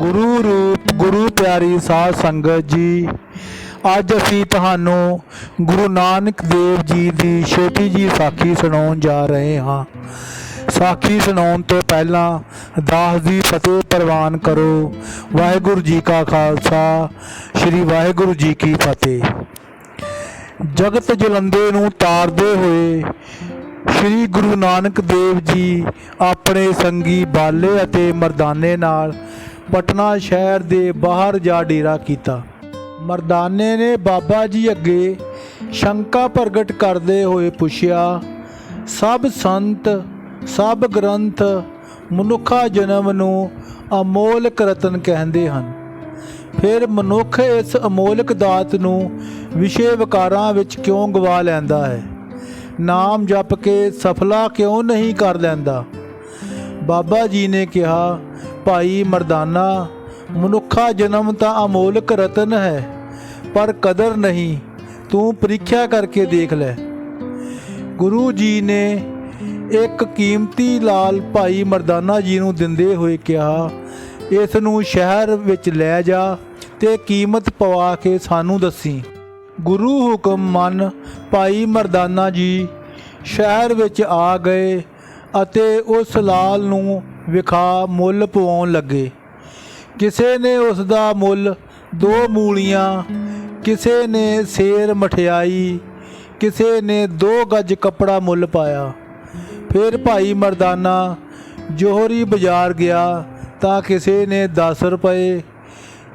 ਗੁਰੂ ਰੂਪ, ਗੁਰੂ ਪਿਆਰੀ ਸਾਧ ਸੰਗਤ ਜੀ, ਅੱਜ ਅਸੀਂ ਤੁਹਾਨੂੰ ਗੁਰੂ ਨਾਨਕ ਦੇਵ ਜੀ ਦੀ ਛੋਟੀ ਜੀ ਸਾਖੀ ਸੁਣਾਉਣ ਜਾ ਰਹੇ ਹਾਂ। ਸਾਖੀ ਸੁਣਾਉਣ ਤੋਂ ਪਹਿਲਾਂ ਦਾਸ ਦੀ ਫਤਿਹ ਪ੍ਰਵਾਨ ਕਰੋ। ਵਾਹਿਗੁਰੂ ਜੀ ਕਾ ਖਾਲਸਾ, ਸ੍ਰੀ ਵਾਹਿਗੁਰੂ ਜੀ ਕੀ ਫਤਿਹ। ਜਗਤ ਜਲੰਦੇ ਨੂੰ ਤਾਰਦੇ ਹੋਏ ਸ੍ਰੀ ਗੁਰੂ ਨਾਨਕ ਦੇਵ ਜੀ ਆਪਣੇ ਸੰਗੀ ਬਾਲੇ ਅਤੇ ਮਰਦਾਨੇ ਨਾਲ ਪਟਨਾ ਸ਼ਹਿਰ ਦੇ ਬਾਹਰ ਜਾ ਡੇਰਾ ਕੀਤਾ। ਮਰਦਾਨੇ ਨੇ ਬਾਬਾ ਜੀ ਅੱਗੇ ਸ਼ੰਕਾ ਪ੍ਰਗਟ ਕਰਦੇ ਹੋਏ ਪੁੱਛਿਆ, ਸਭ ਸੰਤ, ਸਭ ਗ੍ਰੰਥ ਮਨੁੱਖਾ ਜਨਮ ਨੂੰ ਅਮੋਲਕ ਰਤਨ ਕਹਿੰਦੇ ਹਨ। ਫਿਰ ਮਨੁੱਖ ਇਸ ਅਮੋਲਕ ਦਾਤ ਨੂੰ ਵਿਸ਼ੇ ਵਿਕਾਰਾਂ ਵਿੱਚ ਕਿਉਂ ਗਵਾ ਲੈਂਦਾ ਹੈ? ਨਾਮ ਜਪ ਕੇ ਸਫਲਾ ਕਿਉਂ ਨਹੀਂ ਕਰ ਲੈਂਦਾ? ਬਾਬਾ ਜੀ ਨੇ ਕਿਹਾ ਭਾਈ ਮਰਦਾਨਾ, ਮਨੁੱਖਾ ਜਨਮ ਤਾਂ ਅਮੋਲਕ ਰਤਨ ਹੈ, ਪਰ ਕਦਰ ਨਹੀਂ, ਤੂੰ ਪ੍ਰੀਖਿਆ ਕਰਕੇ ਦੇਖ ਲੈ। ਗੁਰੂ ਜੀ ਨੇ ਇੱਕ ਕੀਮਤੀ ਲਾਲ ਭਾਈ ਮਰਦਾਨਾ ਜੀ ਨੂੰ ਦਿੰਦੇ ਹੋਏ ਕਿਹਾ, ਇਸ ਨੂੰ ਸ਼ਹਿਰ ਵਿੱਚ ਲੈ ਜਾ ਤੇ ਕੀਮਤ ਪਵਾ ਕੇ ਸਾਨੂੰ ਦੱਸੀ। ਗੁਰੂ ਹੁਕਮ ਮੰਨ ਭਾਈ ਮਰਦਾਨਾ ਜੀ ਸ਼ਹਿਰ ਵਿੱਚ ਆ ਗਏ ਅਤੇ ਉਸ ਲਾਲ ਨੂੰ ਵਿਖਾ ਮੁੱਲ ਪਵਾਉਣ ਲੱਗੇ। ਕਿਸੇ ਨੇ ਉਸ ਦਾ ਮੁੱਲ ਦੋ ਮੂਲੀਆਂ, ਕਿਸੇ ਨੇ ਸੇਰ ਮਠਿਆਈ, ਕਿਸੇ ਨੇ ਦੋ ਗੱਜ ਕੱਪੜਾ ਮੁੱਲ ਪਾਇਆ। ਫਿਰ ਭਾਈ ਮਰਦਾਨਾ ਜੋਹਰੀ ਬਾਜ਼ਾਰ ਗਿਆ ਤਾਂ ਕਿਸੇ ਨੇ 10 ਰੁਪਏ,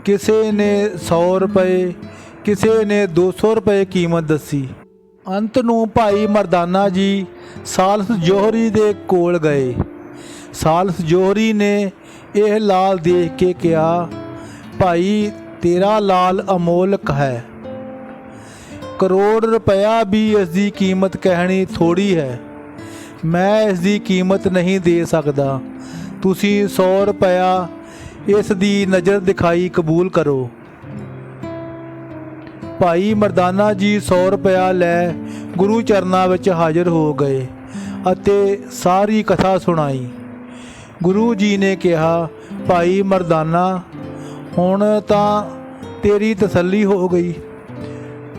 ਕਿਸੇ ਨੇ 100 ਰੁਪਏ, ਕਿਸੇ ਨੇ 200 ਰੁਪਏ ਕੀਮਤ ਦੱਸੀ। ਅੰਤ ਨੂੰ ਭਾਈ ਮਰਦਾਨਾ ਜੀ ਸਾਲਸ ਜੋਹਰੀ ਦੇ ਕੋਲ ਗਏ। ਸਾਲਸ ਜੋਹਰੀ ਨੇ ਇਹ ਲਾਲ ਦੇਖ ਕੇ ਕਿਹਾ, ਭਾਈ, ਤੇਰਾ ਲਾਲ ਅਮੋਲਕ ਹੈ। ਕਰੋੜ ਰੁਪਇਆ ਵੀ ਇਸ ਦੀ ਕੀਮਤ ਕਹਿਣੀ ਥੋੜੀ ਹੈ। ਮੈਂ ਇਸ ਦੀ ਕੀਮਤ ਨਹੀਂ ਦੇ ਸਕਦਾ। ਤੁਸੀਂ 100 ਰੁਪਇਆ ਇਸ ਦੀ ਨਜ਼ਰ ਦਿਖਾਈ ਕਬੂਲ ਕਰੋ। ਭਾਈ ਮਰਦਾਨਾ ਜੀ 100 ਰੁਪਇਆ ਲੈ ਗੁਰੂ ਚਰਨਾਂ ਵਿੱਚ ਹਾਜ਼ਰ ਹੋ ਗਏ ਅਤੇ ਸਾਰੀ ਕਥਾ ਸੁਣਾਈ। ਗੁਰੂ ਜੀ ਨੇ ਕਿਹਾ, ਭਾਈ ਮਰਦਾਨਾ, ਹੁਣ ਤਾਂ ਤੇਰੀ ਤਸੱਲੀ ਹੋ ਗਈ।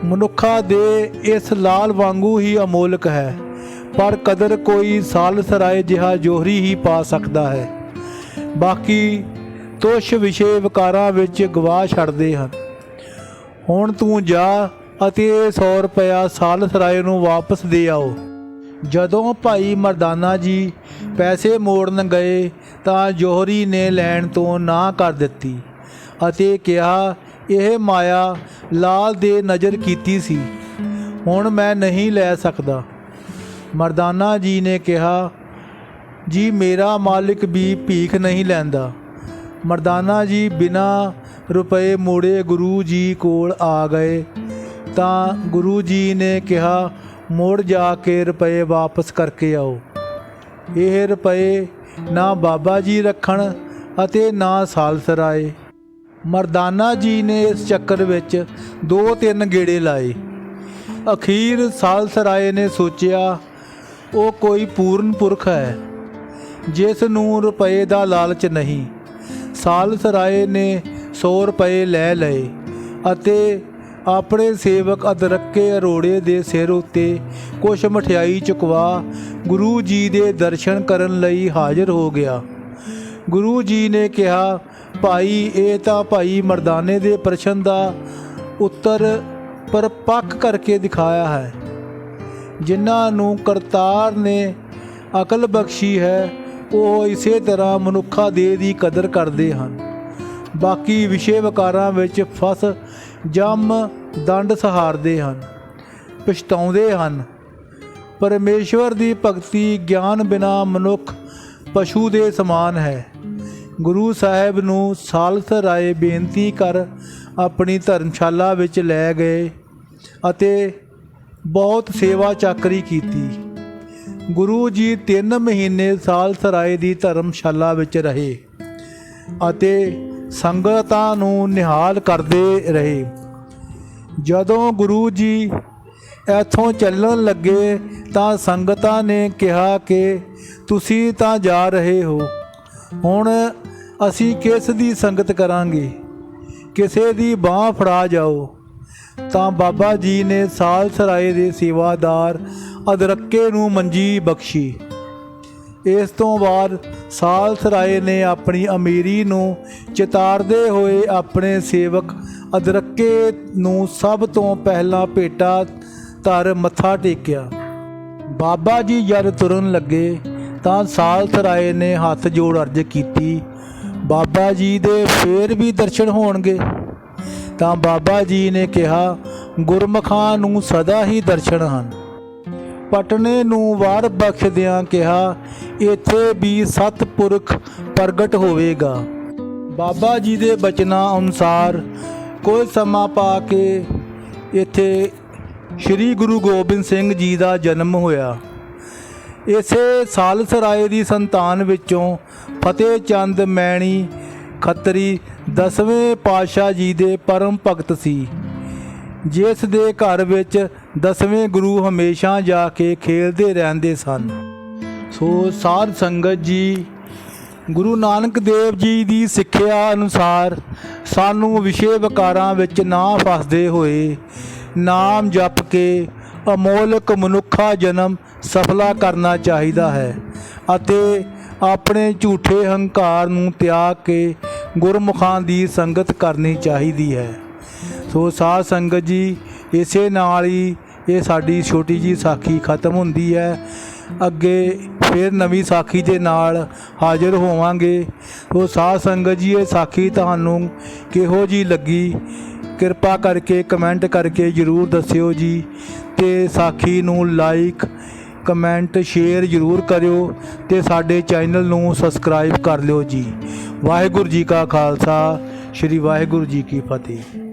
ਮਨੁੱਖਾ ਦੇ ਇਸ ਲਾਲ ਵਾਂਗੂ ਹੀ ਅਮੋਲਕ ਹੈ, ਪਰ ਕਦਰ ਕੋਈ ਸਾਲ ਸਰਾਏ ਜਿਹਾ ਜੋਹਰੀ ਹੀ ਪਾ ਸਕਦਾ ਹੈ। ਬਾਕੀ ਤੁਸ਼ ਵਿਸ਼ੇ ਵਿਕਾਰਾਂ ਵਿੱਚ ਗਵਾ ਛੱਡਦੇ ਹਨ। ਹੁਣ ਤੂੰ ਜਾ ਅਤੇ ਇਹ 100 ਰੁਪਇਆ ਸਾਲ ਸਰਾਏ ਨੂੰ ਵਾਪਸ ਦੇ ਆਓ। ਜਦੋਂ ਭਾਈ ਮਰਦਾਨਾ ਜੀ ਪੈਸੇ ਮੋੜਨ ਗਏ ਤਾਂ ਜੋਹਰੀ ਨੇ ਲੈਣ ਤੋਂ ਨਾ ਕਰ ਦਿੱਤੀ ਅਤੇ ਕਿਹਾ, ਇਹ ਮਾਇਆ ਲਾਲ ਦੇ ਨਜ਼ਰ ਕੀਤੀ ਸੀ, ਹੁਣ ਮੈਂ ਨਹੀਂ ਲੈ ਸਕਦਾ। ਮਰਦਾਨਾ ਜੀ ਨੇ ਕਿਹਾ, ਜੀ, ਮੇਰਾ ਮਾਲਿਕ ਵੀ ਭੀਖ ਨਹੀਂ ਲੈਂਦਾ। ਮਰਦਾਨਾ ਜੀ ਬਿਨਾ ਰੁਪਏ ਮੋੜੇ ਗੁਰੂ ਜੀ ਕੋਲ ਆ ਗਏ ਤਾਂ ਗੁਰੂ ਜੀ ਨੇ ਕਿਹਾ ਮੁੜ ਜਾ ਕੇ ਰੁਪਏ ਵਾਪਸ ਕਰਕੇ ਆਓ। ਇਹ ਰੁਪਏ ਨਾ ਬਾਬਾ ਜੀ ਰੱਖਣ ਅਤੇ ਨਾ ਸਾਲਸਰਾਏ ਮਰਦਾਨਾ ਜੀ ਨੇ ਇਸ ਚੱਕਰ ਵਿੱਚ ਦੋ ਤਿੰਨ ਗੇੜੇ ਲਾਏ। ਅਖੀਰ ਸਾਲਸਰਾਏ ਨੇ ਸੋਚਿਆ, ਉਹ ਕੋਈ ਪੂਰਨ ਪੁਰਖ ਹੈ, ਜਿਸ ਨੂੰ ਰੁਪਏ ਦਾ ਲਾਲਚ ਨਹੀਂ। ਸਾਲਸਰਾਏ ਨੇ 100 ਰੁਪਏ ਲੈ ਲਏ ਅਤੇ ਆਪਣੇ ਸੇਵਕ ਅਦਰੱਕੇ ਅਰੋੜੇ ਦੇ ਸਿਰ ਉੱਤੇ ਕੁਛ ਮਠਿਆਈ ਚੁਕਵਾ ਗੁਰੂ ਜੀ ਦੇ ਦਰਸ਼ਨ ਕਰਨ ਲਈ ਹਾਜ਼ਰ ਹੋ ਗਿਆ। ਗੁਰੂ ਜੀ ਨੇ ਕਿਹਾ, ਭਾਈ, ਇਹ ਤਾਂ ਭਾਈ ਮਰਦਾਨੇ ਦੇ ਪ੍ਰਸ਼ਨ ਦਾ ਉੱਤਰ ਪਰਪੱਕ ਕਰਕੇ ਦਿਖਾਇਆ ਹੈ। ਜਿਨ੍ਹਾਂ ਨੂੰ ਕਰਤਾਰ ਨੇ ਅਕਲ ਬਖਸ਼ੀ ਹੈ, ਉਹ ਇਸੇ ਤਰ੍ਹਾਂ ਮਨੁੱਖਾ ਦੇ ਦੀ ਕਦਰ ਕਰਦੇ ਹਨ। ਬਾਕੀ ਵਿਸ਼ੇ ਵਿਕਾਰਾਂ ਵਿੱਚ ਫਸ ਜੰਮ ਦੰਡ ਸਹਾਰਦੇ ਹਨ, ਪਛਤਾਉਂਦੇ ਹਨ। ਪਰਮੇਸ਼ਵਰ ਦੀ ਭਗਤੀ ਗਿਆਨ ਬਿਨਾ ਮਨੁੱਖ, ਪਸ਼ੂ ਦੇ ਸਮਾਨ ਹੈ। ਗੁਰੂ ਸਾਹਿਬ ਨੂੰ ਸਾਲਸ ਰਾਏ ਬੇਨਤੀ ਕਰ ਆਪਣੀ ਧਰਮਸ਼ਾਲਾ ਵਿੱਚ ਲੈ ਗਏ ਅਤੇ ਬਹੁਤ ਸੇਵਾ ਚਾਕਰੀ ਕੀਤੀ। ਗੁਰੂ ਜੀ 3 ਮਹੀਨੇ ਸਾਲਸ ਰਾਏ ਦੀ ਧਰਮਸ਼ਾਲਾ ਵਿੱਚ ਰਹੇ ਅਤੇ ਸੰਗਤਾਂ ਨੂੰ ਨਿਹਾਲ ਕਰਦੇ ਰਹੇ। ਜਦੋਂ ਗੁਰੂ ਜੀ ਇੱਥੋਂ ਚੱਲਣ ਲੱਗੇ ਤਾਂ ਸੰਗਤਾਂ ਨੇ ਕਿਹਾ ਕਿ ਤੁਸੀਂ ਤਾਂ ਜਾ ਰਹੇ ਹੋ, ਹੁਣ ਅਸੀਂ ਕਿਸ ਦੀ ਸੰਗਤ ਕਰਾਂਗੇ? ਕਿਸੇ ਦੀ ਬਾਹ ਫੜਾ ਜਾਓ। ਤਾਂ ਬਾਬਾ ਜੀ ਨੇ ਸਾਲ ਸਰਾਏ ਦੇ ਸੇਵਾਦਾਰ ਅਦਰੱਕੇ ਨੂੰ ਮੰਜੀ ਬਖਸ਼ੀ। ਇਸ ਤੋਂ ਬਾਅਦ ਸਾਲ ਰਾਏ ਨੇ ਆਪਣੀ ਅਮੀਰੀ ਨੂੰ ਚਿਤਾਰਦੇ ਹੋਏ ਆਪਣੇ ਸੇਵਕ ਅਦਰੱਕੇ ਨੂੰ ਸਭ ਤੋਂ ਪਹਿਲਾਂ ਭੇਟਾ ਧਰ ਮੱਥਾ ਟੇਕਿਆ। ਬਾਬਾ ਜੀ ਜਦ ਤੁਰਨ ਲੱਗੇ ਤਾਂ ਸਾਲ ਰਾਏ ਨੇ ਹੱਥ ਜੋੜ ਅਰਜ਼ ਕੀਤੀ, ਬਾਬਾ ਜੀ ਦੇ ਫੇਰ ਵੀ ਦਰਸ਼ਨ ਹੋਣਗੇ? ਤਾਂ ਬਾਬਾ ਜੀ ਨੇ ਕਿਹਾ, ਗੁਰਮਖਾਂ ਨੂੰ ਸਦਾ ਹੀ ਦਰਸ਼ਨ ਹਨ। ਪਟਨੇ ਨੂੰ ਵਾਰ ਬਖਸ਼ਦਿਆਂ ਕਿਹਾ, ਇੱਥੇ ਵੀ ਸਤਪੁਰਖ ਪ੍ਰਗਟ ਹੋਵੇਗਾ। ਬਾਬਾ ਜੀ ਦੇ ਬਚਨਾਂ ਅਨੁਸਾਰ ਕੋਈ ਸਮਾਂ ਪਾ ਕੇ ਇੱਥੇ ਸ੍ਰੀ ਗੁਰੂ ਗੋਬਿੰਦ ਸਿੰਘ ਜੀ ਦਾ ਜਨਮ ਹੋਇਆ। ਇਸੇ ਸਾਲਸਰਾਏ ਦੀ ਸੰਤਾਨ ਵਿੱਚੋਂ ਫਤਿਹ ਚੰਦ ਮੈਣੀ ਖੱਤਰੀ ਦਸਵੇਂ ਪਾਤਸ਼ਾਹ ਜੀ ਦੇ ਪਰਮ ਭਗਤ ਸੀ। ਜਿਸ ਦੇ ਘਰ ਵਿੱਚ ਦਸਵੇਂ ਗੁਰੂ ਹਮੇਸ਼ਾ ਜਾ ਕੇ ਖੇਲਦੇ ਰਹਿੰਦੇ ਸਨ। ਸੋ ਸਾਧ ਸੰਗਤ ਜੀ, ਗੁਰੂ ਨਾਨਕ ਦੇਵ ਜੀ ਦੀ ਸਿੱਖਿਆ ਅਨੁਸਾਰ ਸਾਨੂੰ ਵਿਸ਼ੇ ਵਿਕਾਰਾਂ ਵਿੱਚ ਨਾ ਫਸਦੇ ਹੋਏ ਨਾਮ ਜਪ ਕੇ ਅਮੋਲਕ ਮਨੁੱਖਾ ਜਨਮ ਸਫਲਾ ਕਰਨਾ ਚਾਹੀਦਾ ਹੈ ਅਤੇ ਆਪਣੇ ਝੂਠੇ ਹੰਕਾਰ ਨੂੰ ਤਿਆਗ ਕੇ ਗੁਰਮੁਖਾਂ ਦੀ ਸੰਗਤ ਕਰਨੀ ਚਾਹੀਦੀ ਹੈ। ਸੋ ਸਾਧ ਸੰਗਤ ਜੀ, ਇਸੇ ਨਾਲ ਹੀ ਇਹ ਸਾਡੀ ਛੋਟੀ ਜੀ ਸਾਖੀ ਖਤਮ ਹੁੰਦੀ ਹੈ। ਅੱਗੇ ਫਿਰ ਨਵੀਂ ਸਾਖੀ ਦੇ ਨਾਲ ਹਾਜ਼ਰ ਹੋਵਾਂਗੇ। ਉਹ ਸਾਧ ਸੰਗਤ ਜੀ, ਇਹ ਸਾਖੀ ਤੁਹਾਨੂੰ ਕਿਹੋ ਜੀ ਲੱਗੀ? ਕਿਰਪਾ ਕਰਕੇ ਕਮੈਂਟ ਕਰਕੇ ਜਰੂਰ ਦੱਸਿਓ ਜੀ ਤੇ ਸਾਖੀ ਨੂੰ ਲਾਈਕ, ਕਮੈਂਟ, ਸ਼ੇਅਰ ਜਰੂਰ ਕਰਿਓ ਤੇ ਸਾਡੇ ਚੈਨਲ ਨੂੰ ਸਬਸਕ੍ਰਾਈਬ ਕਰ ਲਿਓ ਜੀ। ਵਾਹਿਗੁਰੂ ਜੀ ਕਾ ਖਾਲਸਾ, ਸ੍ਰੀ ਵਾਹਿਗੁਰੂ ਜੀ ਕੀ ਫਤਿਹ।